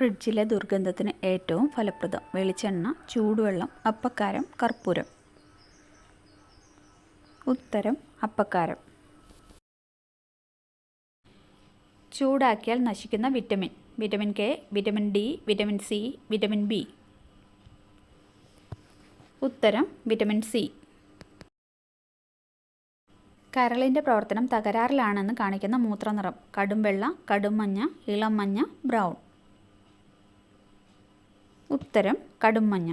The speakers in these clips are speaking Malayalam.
ഫ്രിഡ്ജിലെ ദുർഗന്ധത്തിന് ഏറ്റവും ഫലപ്രദം വെളിച്ചെണ്ണ ചൂടുവെള്ളം അപ്പക്കാരം കർപ്പൂരം. ഉത്തരം അപ്പക്കാരം. ചൂടാക്കിയാൽ നശിക്കുന്ന vitamin. Vitamin K vitamin D vitamin C vitamin B. ഉത്തരം വിറ്റമിൻ സി. കരളിന്റെ പ്രവർത്തനം തകരാറിലാണെന്ന് കാണിക്കുന്ന മൂത്രനിറം. കടുംവെള്ള കടുംമഞ്ഞ കടും ഇളം മഞ്ഞ ബ്രൗൺ. ഉത്തരം കടുമഞ്ഞ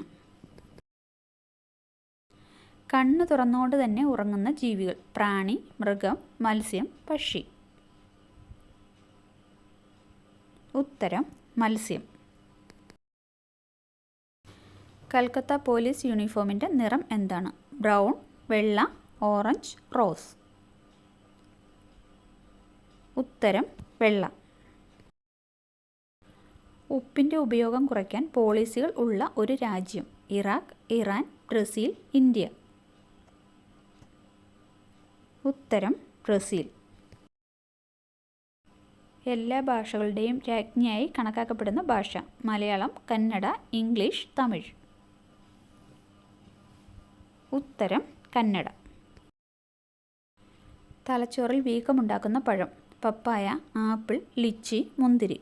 കണ്ണു തുറന്നുകൊണ്ട് തന്നെ ഉറങ്ങുന്ന ജീവികൾ. പ്രാണി മൃഗം മത്സ്യം പക്ഷി. ഉത്തരം മത്സ്യം. കൽക്കത്ത പോലീസ് യൂണിഫോമിന്റെ നിറം എന്താണ്? ബ്രൗൺ വെള്ള ഓറഞ്ച് റോസ്. ഉത്തരം വെള്ള. ഉപ്പിന്റെ ഉപയോഗം കുറയ്ക്കാൻ പോളിസികൾ ഉള്ള ഒരു രാജ്യം ഇറാഖ് ഇറാൻ ബ്രസീൽ ഇന്ത്യ. ഉത്തരം ബ്രസീൽ. എല്ലാ ഭാഷകളുടെയും രാജ്ഞിയായി കണക്കാക്കപ്പെടുന്ന ഭാഷ. മലയാളം കന്നഡ ഇംഗ്ലീഷ് തമിഴ്. ഉത്തരം കന്നഡ. തലച്ചോറിൽ വീക്കമുണ്ടാക്കുന്ന പഴം. പപ്പായ ആപ്പിൾ ലിച്ചി മുന്തിരി.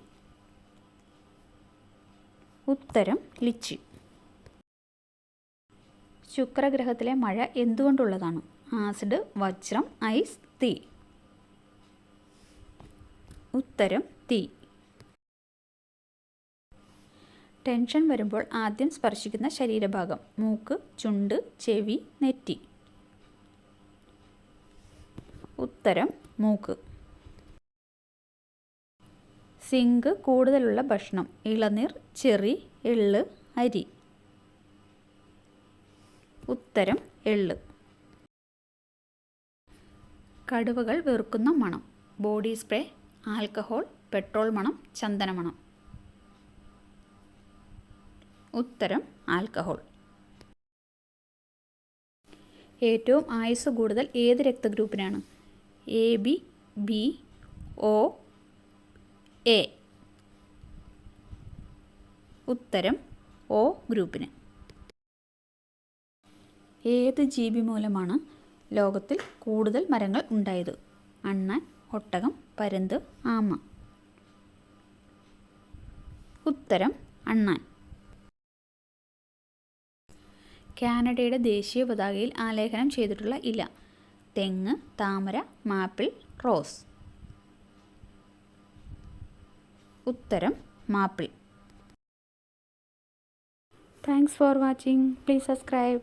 ഉത്തരം ലിച്ചി. ശുക്രഗ്രഹത്തിലെ മഴ എന്തുകൊണ്ടുള്ളതാണ്? ആസിഡ് വജ്രം ഐസ് തീ. ഉത്തരം തീ. ടെൻഷൻ വരുമ്പോൾ ആദ്യം സ്പർശിക്കുന്ന ശരീരഭാഗം. മൂക്ക് ചുണ്ട് ചെവി നെറ്റി. ഉത്തരം മൂക്ക്. സിങ്ക് കൂടുതലുള്ള ഭക്ഷണം. ഇളനീർ ചെറി എള്ള് അരി. ഉത്തരം എള്ള്. കടുവകൾ വെറുക്കുന്ന മണം. ബോഡി സ്പ്രേ ആൽക്കഹോൾ പെട്രോൾ മണം ചന്ദനമണം ഉത്തരം ആൽക്കഹോൾ. ഏറ്റവും ആയുസ് കൂടുതൽ ഏത് രക്തഗ്രൂപ്പിനാണ്? A B B O A. ഉത്തരം ഒ ഗ്രൂപ്പിന്. ഏത് ജീവി മൂലമാണ് ലോകത്തിൽ കൂടുതൽ മരങ്ങൾ ഉണ്ടായത്? അണ്ണാൻ ഒട്ടകം പരുന്ത് ആമ. ഉത്തരം അണ്ണാൻ. കാനഡയുടെ ദേശീയ പതാകയിൽ ആലേഖനം ചെയ്തിട്ടുള്ള ഇല. തെങ്ങ് താമര മാപ്പിൾ റോസ്. ഉത്തരം maple. Thanks for watching please subscribe